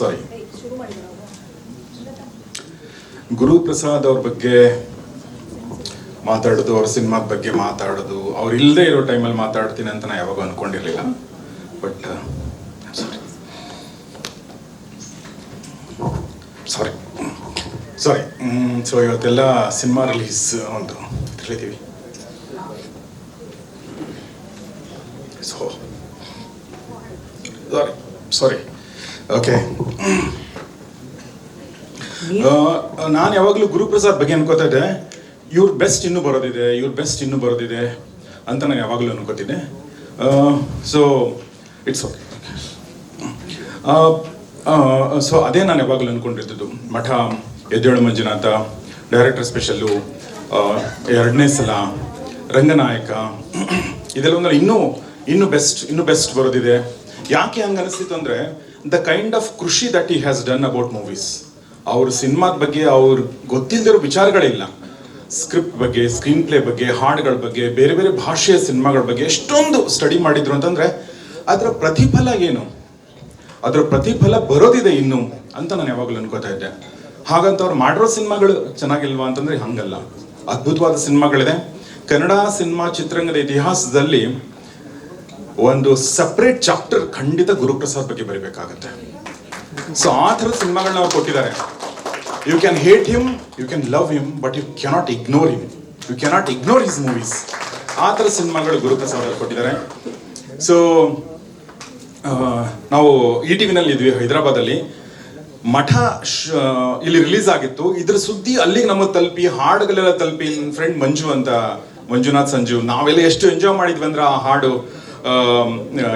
ಸಾರಿ. ಗುರುಪ್ರಸಾದ್ ಅವ್ರ ಬಗ್ಗೆ ಮಾತಾಡೋದು, ಅವ್ರ ಸಿನಿಮಾದ ಬಗ್ಗೆ ಮಾತಾಡೋದು, ಅವ್ರು ಇಲ್ಲದೆ ಇರೋ ಟೈಮಲ್ಲಿ ಮಾತಾಡ್ತೀನಿ ಅಂತ ನಾ ಯಾವಾಗ ಅನ್ಕೊಂಡಿರ್ಲಿಲ್ಲ. But sorry sorry sorry so ಇವತ್ತೆಲ್ಲ ಸಿನಿಮಾ ರಿಲೀಸ್ ಒಂದು ತಿಳಿದೀವಿ ಸೊ ಸಾರಿ ಸಾರಿ ಓಕೆ ನಾನು ಯಾವಾಗಲೂ ಗುರುಪ್ರಸಾದ್ ಬಗ್ಗೆ ಅನ್ಕೋತಾ ಇದ್ದೆ. ಇವ್ರ ಬೆಸ್ಟ್ ಇನ್ನೂ ಬರೋದಿದೆ ಇವ್ರ ಬೆಸ್ಟ್ ಇನ್ನೂ ಬರೋದಿದೆ ಅಂತ ನಾನು ಯಾವಾಗಲೂ ಅನ್ಕೋತಿದ್ದೆ. ಸೊ ಇಟ್ಸ್ ಓಕೆ ಸೊ ಅದೇ ನಾನು ಯಾವಾಗಲೂ ಅನ್ಕೊಂಡಿದ್ದು ಮಠ ಎದ್ದೇಳು ಮಂಜುನಾಥ ಡೈರೆಕ್ಟರ್ ಸ್ಪೆಷಲ್ಲು ಎರಡನೇ ಸಲ ರಂಗನಾಯಕ ಇದೆಲ್ಲ ಒಂದಲ್ಲ ಇನ್ನೂ ಇನ್ನೂ ಬೆಸ್ಟ್ ಇನ್ನೂ ಬೆಸ್ಟ್ ಬರೋದಿದೆ. ಯಾಕೆ ಹಂಗೆ ಅನಿಸ್ತಿತ್ತು ಅಂದರೆ ದ ಕೈಂಡ್ ಆಫ್ ಕೃಷಿ that he has done about movies ಅವ್ರ ಸಿನಿಮಾದ ಬಗ್ಗೆ ಅವ್ರು ಗೊತ್ತಿಲ್ಲದಿರೋ ವಿಚಾರಗಳಿಲ್ಲ. ಸ್ಕ್ರಿಪ್ಟ್ ಬಗ್ಗೆ ಸ್ಕ್ರೀನ್ ಪ್ಲೇ ಬಗ್ಗೆ, ಹಾಡುಗಳ ಬಗ್ಗೆ, ಬೇರೆ ಬೇರೆ ಭಾಷೆಯ ಸಿನಿಮಾಗಳ ಬಗ್ಗೆ ಎಷ್ಟೊಂದು ಸ್ಟಡಿ ಮಾಡಿದ್ರು ಅಂತಂದ್ರೆ ಅದರ ಪ್ರತಿಫಲ ಏನು? ಅದರ ಪ್ರತಿಫಲ ಬರೋದಿದೆ ಇನ್ನು ಅಂತ ನಾನು ಯಾವಾಗಲೂ ಅನ್ಕೋತಾ ಇದ್ದೆ. ಹಾಗಂತ ಅವ್ರು ಮಾಡಿರೋ ಸಿನಿಮಾಗಳು ಚೆನ್ನಾಗಿಲ್ವಾ ಅಂತಂದ್ರೆ ಹಂಗಲ್ಲ. ಅದ್ಭುತವಾದ ಸಿನಿಮಾಗಳಿದೆ. ಕನ್ನಡ ಸಿನಿಮಾ ಚಿತ್ರರಂಗದ ಇತಿಹಾಸದಲ್ಲಿ ಒಂದು ಸಪ್ರೇಟ್ ಚಾಪ್ಟರ್ ಖಂಡಿತ ಗುರುಪ್ರಸಾದ್ ಬಗ್ಗೆ ಬರೀಬೇಕಾಗತ್ತೆ. ಸೊ ಆ ಥರದ ಸಿನಿಮಾಗಳನ್ನ ಅವ್ರು ಕೊಟ್ಟಿದ್ದಾರೆ. You can hate him you can love him but you cannot ignore him you cannot ignore his movies ಆ ಥರ ಸಿನಿಮಾಗಳು ಗುರುಪ್ರಸಾದ್ ಅವರು ಕೊಟ್ಟಿದ್ದಾರೆ. ಸೊ ನಾವು ಇ ಟಿ ವಿನಲ್ಲಿ ಇದ್ವಿ ಹೈದರಾಬಾದಲ್ಲಿ. ಮಠ ಇಲ್ಲಿ ರಿಲೀಸ್ ಆಗಿತ್ತು. ಇದ್ರ ಸುದ್ದಿ ಅಲ್ಲಿಗೆ ನಮಗೆ ತಲುಪಿ, ಹಾಡುಗಳೆಲ್ಲ ತಲುಪಿ ನನ್ನ ಫ್ರೆಂಡ್ ಮಂಜು ಅಂತ, ಮಂಜುನಾಥ್, ಸಂಜು, ನಾವೆಲ್ಲ ಎಷ್ಟು ಎಂಜಾಯ್ ಮಾಡಿದ್ವಿ ಅಂದ್ರೆ ಆ ಹಾಡು.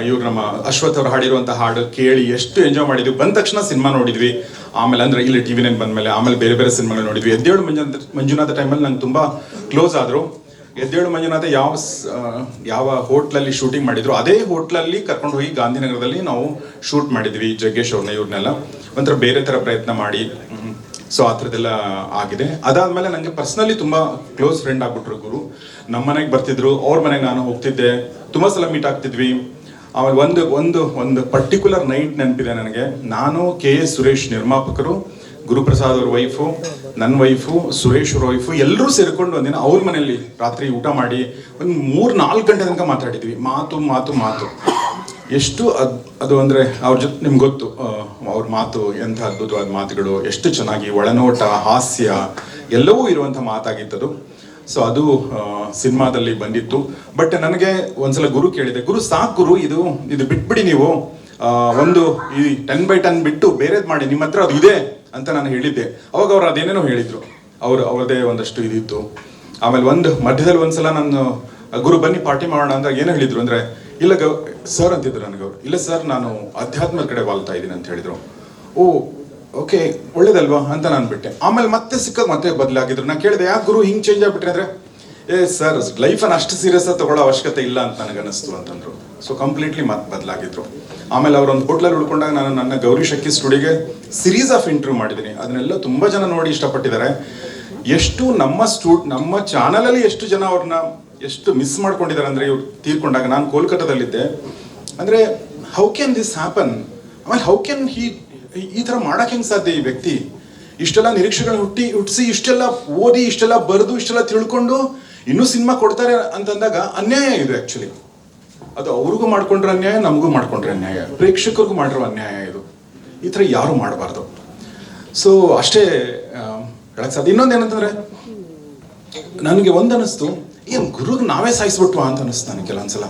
ಇವ್ರು ನಮ್ಮ ಅಶ್ವಥ್ ಅವ್ರು ಹಾಡಿರುವಂಥ ಹಾಡು ಕೇಳಿ ಎಷ್ಟು ಎಂಜಾಯ್ ಮಾಡಿದ್ವಿ. ಬಂದ ತಕ್ಷಣ ಸಿನಿಮಾ ನೋಡಿದ್ವಿ. ಆಮೇಲೆ ಅಂದ್ರೆ ಇಲ್ಲಿ ಟಿ ವಿನಲ್ಲಿ ಬಂದ್ಮೇಲೆ ಆಮೇಲೆ ಬೇರೆ ಬೇರೆ ಸಿನಿಮಾಗಳು ನೋಡಿದ್ವಿ. ಎದ್ದೇಳು ಮಂಜುನಾಥ ಮಂಜುನಾಥ ಟೈಮಲ್ಲಿ ನಂಗೆ ತುಂಬಾ ಕ್ಲೋಸ್ ಆದ್ರು. ಎದ್ದೇಳು ಮಂಜುನಾಥ ಯಾವ ಯಾವ ಹೋಟ್ಲಲ್ಲಿ ಶೂಟಿಂಗ್ ಮಾಡಿದ್ರು, ಅದೇ ಹೋಟ್ಲಲ್ಲಿ ಕರ್ಕೊಂಡು ಹೋಗಿ ಗಾಂಧಿನಗರದಲ್ಲಿ ನಾವು ಶೂಟ್ ಮಾಡಿದ್ವಿ. ಜಗ್ಗೇಶ್ ಅವ್ರನ್ನ ಇವ್ರನ್ನೆಲ್ಲ. ಒಂಥರ ಬೇರೆ ಥರ ಪ್ರಯತ್ನ ಮಾಡಿ. ಸೊ ಆ ಥರದ್ದೆಲ್ಲ ಆಗಿದೆ. ಅದಾದಮೇಲೆ ನನಗೆ ಪರ್ಸ್ನಲಿ ತುಂಬ ಕ್ಲೋಸ್ ಫ್ರೆಂಡ್ ಆಗ್ಬಿಟ್ರು ಗುರು. ನಮ್ಮ ಮನೆಗೆ ಬರ್ತಿದ್ರು, ಅವ್ರ ಮನೆಗೆ ನಾನು ಹೋಗ್ತಿದ್ದೆ. ತುಂಬ ಸಲ ಮೀಟ್ ಆಗ್ತಿದ್ವಿ. ಆಮೇಲೆ ಒಂದು ಒಂದು ಒಂದು ಪರ್ಟಿಕ್ಯುಲರ್ ನೈಟ್ ನೆನಪಿದೆ ನನಗೆ. ನಾನು ಕೆ ಎಸ್ ಸುರೇಶ್ ನಿರ್ಮಾಪಕರು, ಗುರುಪ್ರಸಾದ್ ಅವ್ರ ವೈಫು ನನ್ನ ವೈಫು ಸುರೇಶ್ ಅವ್ರ ವೈಫು ಎಲ್ಲರೂ ಸೇರಿಕೊಂಡು ಒಂದಿನ ಅವ್ರ ಮನೆಯಲ್ಲಿ ರಾತ್ರಿ ಊಟ ಮಾಡಿ ಒಂದು ಮೂರು ನಾಲ್ಕು ಗಂಟೆ ತನಕ ಮಾತಾಡಿದ್ವಿ. ಮಾತು ಮಾತು ಮಾತು. ಎಷ್ಟು ಅದು ಅದು ಅಂದ್ರೆ ಅವ್ರ ಜೊತೆ, ನಿಮ್ಗೆ ಗೊತ್ತು ಅವ್ರ ಮಾತು, ಎಂಥ ಅದ್ಭುತವಾದ ಮಾತುಗಳು, ಎಷ್ಟು ಚೆನ್ನಾಗಿ ಒಳನೋಟ, ಹಾಸ್ಯ, ಎಲ್ಲವೂ ಇರುವಂಥ ಮಾತಾಗಿತ್ತದು ಸೊ ಅದು ಸಿನಿಮಾದಲ್ಲಿ ಬಂದಿತ್ತು. ಬಟ್ ನನಗೆ ಒಂದ್ಸಲ ಗುರು ಕೇಳಿದೆ, ಗುರು ಸಾಕು ಗುರು, ಇದು ಇದು ಬಿಟ್ಬಿಡಿ ನೀವು. ಒಂದು ಈ ಟೆನ್ ಬೈ ಟೆನ್ ಬಿಟ್ಟು ಬೇರೆದು ಮಾಡಿ, ನಿಮ್ಮ ಹತ್ರ ಅದು ಇದೆ ಅಂತ ನಾನು ಹೇಳಿದ್ದೆ. ಅವಾಗ ಅವ್ರು ಅದೇನೇನೋ ಹೇಳಿದ್ರು. ಅವ್ರು, ಅವ್ರದೇ ಒಂದಷ್ಟು ಇದಿತ್ತು. ಆಮೇಲೆ ಒಂದು ಮಧ್ಯದಲ್ಲಿ ಒಂದ್ಸಲ ನಾನು ಗುರು ಬನ್ನಿ ಪಾರ್ಟಿ ಮಾಡೋಣ ಅಂದಾಗ ಏನು ಹೇಳಿದ್ರು ಅಂದ್ರೆ ಇಲ್ಲ ಗೌ, ಸರ್ ಅಂತಿದ್ರು ನನಗೆ ಅವರು ಇಲ್ಲ ಸರ್, ನಾನು ಅಧ್ಯಾತ್ಮದ ಕಡೆ ವಾಲ್ತಾ ಇದ್ದೀನಿ ಅಂತ ಹೇಳಿದರು. ಓ, ಓಕೆ, ಒಳ್ಳೇದಲ್ವಾ ಅಂತ ನಾನು ಬಿಟ್ಟೆ. ಆಮೇಲೆ ಮತ್ತೆ ಸಿಕ್ಕಾಗ ಮತ್ತೆ ಬದಲಾಗಿದ್ರು. ನಾನು ಕೇಳಿದೆ, ಯಾಕೆ ಗುರು ಹಿಂಗೆ ಚೇಂಜ್ ಆಗಿಬಿಟ್ರೆ ಅಂದರೆ? ಏ, ಸರ್ ಲೈಫನ್ನು ಅಷ್ಟು ಸೀರಿಯಸ್ ಆಗಿ ತಗೊಳ್ಳೋ ಅವಶ್ಯಕತೆ ಇಲ್ಲ ಅಂತ ನನಗೆ ಅನಿಸ್ತು ಅಂತಂದ್ರು. ಸೊ ಕಂಪ್ಲೀಟ್ಲಿ ಮತ್ತೆ ಬದಲಾಗಿದ್ರು. ಆಮೇಲೆ ಅವರೊಂದು ಹೋಟ್ಲಲ್ಲಿ ಉಳ್ಕೊಂಡಾಗ ನಾನು ನನ್ನ ಗೌರಿ ಶಕ್ಕಿ ಸ್ಟುಡಿಗೆ ಸಿರೀಸ್ ಆಫ್ ಇಂಟರ್ವ್ಯೂ ಮಾಡಿದ್ದೀನಿ. ಅದನ್ನೆಲ್ಲ ತುಂಬ ಜನ ನೋಡಿ ಇಷ್ಟಪಟ್ಟಿದ್ದಾರೆ. ಎಷ್ಟು ನಮ್ಮ ಸ್ಟೂ ನಮ್ಮ ಚಾನಲಲ್ಲಿ ಎಷ್ಟು ಜನ ಅವ್ರನ್ನ ಎಷ್ಟು ಮಿಸ್ ಮಾಡ್ಕೊಂಡಿದ್ದಾರೆ ಅಂದ್ರೆ ಇವ್ರು ತೀರ್ಕೊಂಡಾಗ ನಾನು ಕೋಲ್ಕತ್ತಾದಲ್ಲಿದ್ದೆ. ಅಂದ್ರೆ ಹೌ ಕ್ಯಾನ್ ದಿಸ್ ಹ್ಯಾಪನ್ ಆಮೇಲೆ ಹೌ ಕ್ಯಾನ್ ಹೀ ಈ ತರ ಮಾಡಕ್ ಹೆಂಗ್ ಸಾಧ್ಯ ಈ ವ್ಯಕ್ತಿ? ಇಷ್ಟೆಲ್ಲ ನಿರೀಕ್ಷೆಗಳನ್ನ ಹುಟ್ಟಿ ಹುಟ್ಟಿಸಿ ಇಷ್ಟೆಲ್ಲ ಓದಿ ಇಷ್ಟೆಲ್ಲ ಬರೆದು ಇಷ್ಟೆಲ್ಲ ತಿಳ್ಕೊಂಡು ಇನ್ನೂ ಸಿನಿಮಾ ಕೊಡ್ತಾರೆ ಅಂತಂದಾಗ ಅನ್ಯಾಯ ಇದು ಆ್ಯಕ್ಚುಲಿ ಅದು ಅವ್ರಿಗೂ ಮಾಡ್ಕೊಂಡ್ರೆ ಅನ್ಯಾಯ ನಮಗೂ ಮಾಡ್ಕೊಂಡ್ರೆ ಅನ್ಯಾಯ. ಪ್ರೇಕ್ಷಕರಿಗೂ ಮಾಡಿರೋ ಅನ್ಯಾಯ ಇದು. ಈ ಥರ ಯಾರು ಮಾಡಬಾರ್ದು. ಸೊ ಅಷ್ಟೇ ಆ, ಹೇಳಕ್ ಸಾಧ್ಯ ಇನ್ನೊಂದು ಏನಂತಂದ್ರೆ ನನಗೆ ಒಂದು ಅನಿಸ್ತು ಏನ್ ಗುರುಗೆ ನಾವೇ ಸಾಯಿಸ್ಬಿಟ್ವಾ ಅಂತ ಅನಿಸ್ತು ನನಗೆ ಕೆಲವೊಂದ್ಸಲ.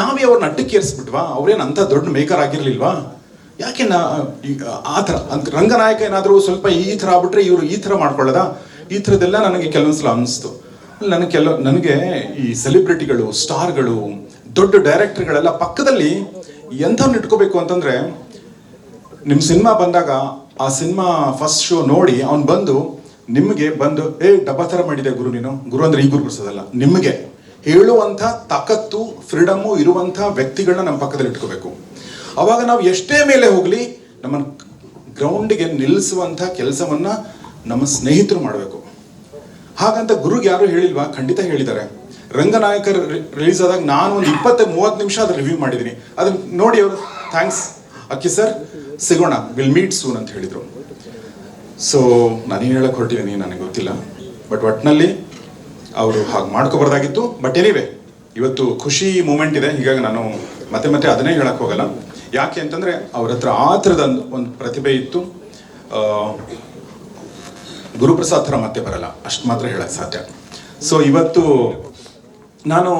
ನಾವೇ ಅವ್ರನ್ನ ಅಡ್ಡಕ್ಕೆ ಏರಿಸ್ಬಿಟ್ವಾ ಅವ್ರೇನ್ ಅಂತ ದೊಡ್ಡ ಮೇಕರ್ ಆಗಿರಲಿಲ್ವಾ? ಯಾಕೆ ನಾ ಆ ಥರ ಅಂತ ರಂಗನಾಯಕ ಏನಾದರೂ ಸ್ವಲ್ಪ ಈ ಥರ ಆಗ್ಬಿಟ್ರೆ ಇವರು ಈ ಥರ ಮಾಡ್ಕೊಳ್ಳೋದಾ? ಈ ಥರದ್ದೆಲ್ಲ ನನಗೆ ಕೆಲವೊಂದ್ಸಲ ಅನಿಸ್ತು ನನಗೆ ಕೆಲ, ನನಗೆ ಈ ಸೆಲೆಬ್ರಿಟಿಗಳು, ಸ್ಟಾರ್ಗಳು, ದೊಡ್ಡ ಡೈರೆಕ್ಟರ್ಗಳೆಲ್ಲ ಪಕ್ಕದಲ್ಲಿ ಎಂಥವ್ನ ಇಟ್ಕೋಬೇಕು ಅಂತಂದ್ರೆ ನಿಮ್ಮ ಸಿನಿಮಾ ಬಂದಾಗ ಆ ಸಿನಿಮಾ ಫಸ್ಟ್ ಶೋ ನೋಡಿ ಅವ್ನು ಬಂದು ನಿಮಗೆ ಬಂದು, ಏ, ಡಬ್ಬ ಥರ ಮಾಡಿದೆ ಗುರು ನೀನು. ಗುರು ಅಂದ್ರೆ ಈ ಗುರು ನಿಮಗೆ ಹೇಳುವಂಥ ತಾಕತ್ತು ಫ್ರೀಡಮು ಇರುವಂಥ ವ್ಯಕ್ತಿಗಳನ್ನ ನಮ್ಮ ಪಕ್ಕದಲ್ಲಿ ಇಟ್ಕೋಬೇಕು. ಅವಾಗ ನಾವು ಎಷ್ಟೇ ಮೇಲೆ ಹೋಗಲಿ, ನಮ್ಮ ಗ್ರೌಂಡಿಗೆ ನಿಲ್ಲಿಸುವಂಥ ಕೆಲಸವನ್ನ ನಮ್ಮ ಸ್ನೇಹಿತರು ಮಾಡಬೇಕು. ಹಾಗಂತ ಗುರುಗೆ ಯಾರು ಹೇಳಿಲ್ವಾ? ಖಂಡಿತ ಹೇಳಿದ್ದಾರೆ. ರಂಗನಾಯಕರ್ ರಿಲೀಸ್ ಆದಾಗ ನಾನು ಒಂದು ಇಪ್ಪತ್ತ, ಮೂವತ್ತು ನಿಮಿಷ ಅದ್ರ ರಿವ್ಯೂ ಮಾಡಿದ್ದೀನಿ. ಅದನ್ನ ನೋಡಿ ಅವರು ಥ್ಯಾಂಕ್ಸ್ ಅಕ್ಕಿ ಸರ್ ಸಿಗೋಣ. ವಿಲ್ ಮೀಟ್ ಸೂನ್ ಅಂತ ಹೇಳಿದರು. ಸೊ ನಾನೇನು ಹೇಳಕ್ ಹೊರಟಿದ್ದೀನಿ ನನಗೆ ಗೊತ್ತಿಲ್ಲ. ಬಟ್ ಒಟ್ಟಿನಲ್ಲಿ ಅವರು ಹಾಗೆ ಮಾಡ್ಕೋಬಾರ್ದಾಗಿತ್ತು ಬಟ್ ಎನಿವೆ ಇವತ್ತು ಖುಷಿ ಮೂಮೆಂಟ್ ಇದೆ. ಹೀಗಾಗಿ ನಾನು ಮತ್ತೆ ಮತ್ತೆ ಅದನ್ನೇ ಹೇಳಕ್ ಹೋಗಲ್ಲ. ಯಾಕೆ ಅಂತಂದ್ರೆ ಅವ್ರ ಹತ್ರ ಆ ಥರದ ಒಂದು ಪ್ರತಿಭೆ ಇತ್ತು. ಗುರುಪ್ರಸಾದ್ ಥರ ಮತ್ತೆ ಬರಲ್ಲ. ಅಷ್ಟು ಮಾತ್ರ ಹೇಳಕ್ ಸಾಧ್ಯ. ಸೊ ಇವತ್ತು ನಾನು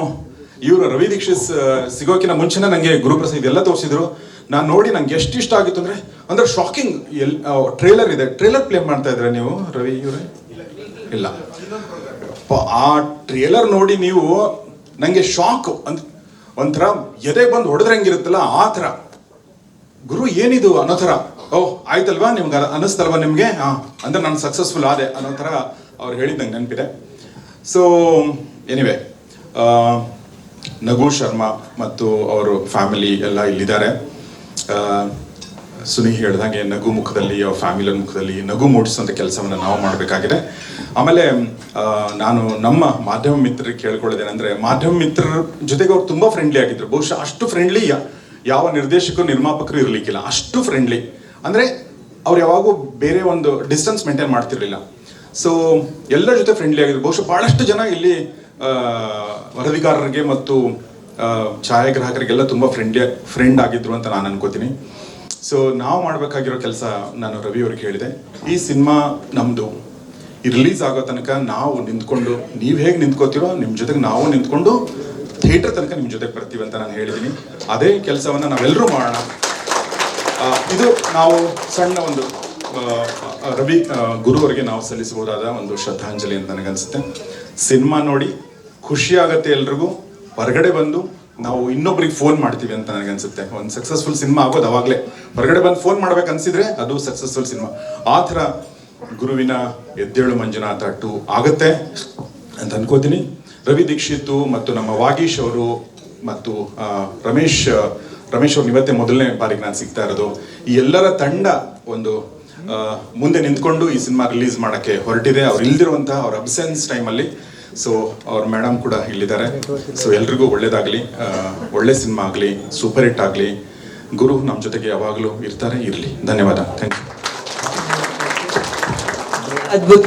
ಇವರು ರವಿ ದೀಕ್ಷಿತ್ ಸಿಗೋಕಿನ ಮುಂಚೆನೇ ನನಗೆ ಗುರುಪ್ರಸಾದ್ ಎಲ್ಲ ತೋರಿಸಿದ್ರು. ನಾನು ನೋಡಿ ನಂಗೆ ಎಷ್ಟು ಇಷ್ಟ ಆಗಿತ್ತು ಅಂದ್ರೆ ಅಂದ್ರೆ ಶಾಕಿಂಗ್ ಎಲ್ ಟ್ರೇಲರ್ ಇದೆ. ಟ್ರೇಲರ್ ಪ್ಲೇ ಮಾಡ್ತಾ ಇದ್ರೆ ನೀವು, ರವಿ ಇವರೇ? ಇಲ್ಲ. ಆ ಟ್ರೇಲರ್ ನೋಡಿ ನೀವು, ನಂಗೆ ಶಾಕ್ ಅಂತ ಒಂಥರ ಎದೆ ಬಂದು ಹೊಡೆದ್ರೆ ಹೆಂಗಿರುತ್ತಲ್ಲ ಆ ಥರ. ಗುರು, ಏನಿದು ಅನ್ನೋ ಥರ. ಓಹ್ ಆಯ್ತಲ್ವಾ ನಿಮ್ಗೆ ಅನ್ನಿಸ್ತಲ್ವಾ ನಿಮಗೆ? ಹಾಂ, ಅಂದ್ರೆ ನಾನು ಸಕ್ಸಸ್ಫುಲ್ ಆದೆ ಅನ್ನೋ ಥರ ಅವ್ರು ಹೇಳಿದ್ದಂಗೆ ನೆನಪಿದೆ. ಸೊ ಎನಿವೆ ನಗು ಶರ್ಮಾ ಮತ್ತು ಅವರು ಫ್ಯಾಮಿಲಿ ಎಲ್ಲ ಇಲ್ಲಿದ್ದಾರೆ. ಸುನಿ ಹೇಳ್ದಂಗೆ ನಗು ಮುಖದಲ್ಲಿ, ಅವ್ರ ಫ್ಯಾಮಿಲಿ ಮುಖದಲ್ಲಿ ನಗು ಮೂಡಿಸುವಂಥ ಕೆಲಸವನ್ನು ನಾವು ಮಾಡಬೇಕಾಗಿದೆ. ಆಮೇಲೆ ನಾನು ನಮ್ಮ ಮಾಧ್ಯಮ ಮಿತ್ರರಿಗೆ ಕೇಳ್ಕೊಳ್ಳೋದೇನೆಂದ್ರೆ ಮಾಧ್ಯಮ ಮಿತ್ರರ ಜೊತೆಗೆ ಅವ್ರು ತುಂಬಾ ಫ್ರೆಂಡ್ಲಿ ಆಗಿದ್ರು. ಬಹುಶಃ ಅಷ್ಟು ಫ್ರೆಂಡ್ಲಿ ಯಾವ ನಿರ್ದೇಶಕರು, ನಿರ್ಮಾಪಕರು ಇರಲಿಕ್ಕಿಲ್ಲ. ಅಷ್ಟು ಫ್ರೆಂಡ್ಲಿ ಅಂದ್ರೆ ಅವ್ರು ಯಾವಾಗೂ ಬೇರೆ ಒಂದು ಡಿಸ್ಟೆನ್ಸ್ ಮೇಂಟೈನ್ ಮಾಡ್ತಿರ್ಲಿಲ್ಲ. ಸೊ ಎಲ್ಲರ ಜೊತೆ ಫ್ರೆಂಡ್ಲಿ ಆಗಿದ್ರು. ಬಹುಶಃ ಬಹಳಷ್ಟು ಜನ ಇಲ್ಲಿ ವರದಿಗಾರರಿಗೆ ಮತ್ತು ಛಾಯಾಗ್ರಾಹಕರಿಗೆಲ್ಲ ತುಂಬ ಫ್ರೆಂಡ್ಲಿ ಫ್ರೆಂಡ್ ಆಗಿದ್ರು ಅಂತ ನಾನು ಅನ್ಕೋತೀನಿ. ಸೊ ನಾವು ಮಾಡಬೇಕಾಗಿರೋ ಕೆಲಸ ನಾನು ರವಿ ಅವ್ರಿಗೆ ಹೇಳಿದೆ. ಈ ಸಿನಿಮಾ ನಮ್ಮದು ರಿಲೀಸ್ ಆಗೋ ತನಕ ನಾವು ನಿಂತ್ಕೊಂಡು, ನೀವು ಹೇಗೆ ನಿಂತ್ಕೋತೀರೋ ನಿಮ್ಮ ಜೊತೆಗೆ ನಾವು ನಿಂತ್ಕೊಂಡು ಥಿಯೇಟರ್ ತನಕ ನಿಮ್ಮ ಜೊತೆಗೆ ಬರ್ತೀವಿ ಅಂತ ನಾನು ಹೇಳಿದ್ದೀನಿ ಅದೇ ಕೆಲಸವನ್ನು ನಾವೆಲ್ಲರೂ ಮಾಡೋಣ. ಇದು ನಾವು ಸಣ್ಣ ಒಂದು ರವಿ ಗುರುವರಿಗೆ ನಾವು ಸಲ್ಲಿಸಬಹುದಾದ ಒಂದು ಶ್ರದ್ಧಾಂಜಲಿ ಅಂತ ನನಗನ್ಸುತ್ತೆ. ಸಿನಿಮಾ ನೋಡಿ ಖುಷಿ ಆಗತ್ತೆ ಎಲ್ರಿಗೂ. ಹೊರಗಡೆ ಬಂದು ನಾವು ಇನ್ನೊಬ್ರಿಗೆ ಫೋನ್ ಮಾಡ್ತೀವಿ ಅಂತ ನನಗೆ ಅನ್ಸುತ್ತೆ. ಒಂದು ಸಕ್ಸಸ್ಫುಲ್ ಸಿನಿಮಾ ಆಗೋದು ಅವಾಗಲೇ. ಹೊರಗಡೆ ಬಂದು ಫೋನ್ ಮಾಡ್ಬೇಕು ಅನ್ಸಿದ್ರೆ ಅದು ಸಕ್ಸಸ್ಫುಲ್ ಸಿನಿಮಾ ಆ ಥರ ಗುರುವಿನ ಎದ್ದೇಳು ಮಂಜುನಾಥ ಟು ಆಗುತ್ತೆ ಅಂತ ಅನ್ಕೋತೀನಿ. ರವಿ ದೀಕ್ಷಿತ್ ಮತ್ತು ನಮ್ಮ ವಾಗೀಶ್ ಅವರು ಮತ್ತು ರಮೇಶ್ ರಮೇಶ್ ಅವ್ರು ಇವತ್ತೇ ಮೊದಲನೇ ಬಾರಿಗೆ ನಾನು ಸಿಗ್ತಾ ಇರೋದು. ಈ ಎಲ್ಲರ ತಂಡ ಒಂದು ಮುಂದೆ ನಿಂತ್ಕೊಂಡು ಈ ಸಿನಿಮಾ ರಿಲೀಸ್ ಮಾಡೋಕ್ಕೆ ಹೊರಟಿದೆ. ಅವ್ರು ಇಲ್ದಿರುವಂತಹ ಅವ್ರ ಅಬ್ಸೆನ್ಸ್ ಟೈಮಲ್ಲಿ ಸೊ ಅವ್ರ ಮೇಡಮ್ ಕೂಡ ಇಲ್ಲಿದ್ದಾರೆ. ಸೊ ಎಲ್ರಿಗೂ ಒಳ್ಳೇದಾಗಲಿ. ಒಳ್ಳೆ ಸಿನಿಮಾ ಆಗಲಿ ಸೂಪರ್ ಹಿಟ್ ಆಗಲಿ. ಗುರು ನಮ್ಮ ಜೊತೆಗೆ ಯಾವಾಗಲೂ ಇರ್ತಾರೆ, ಇರಲಿ. ಧನ್ಯವಾದ. ಥ್ಯಾಂಕ್ ಯು ಅದ್ಭುತ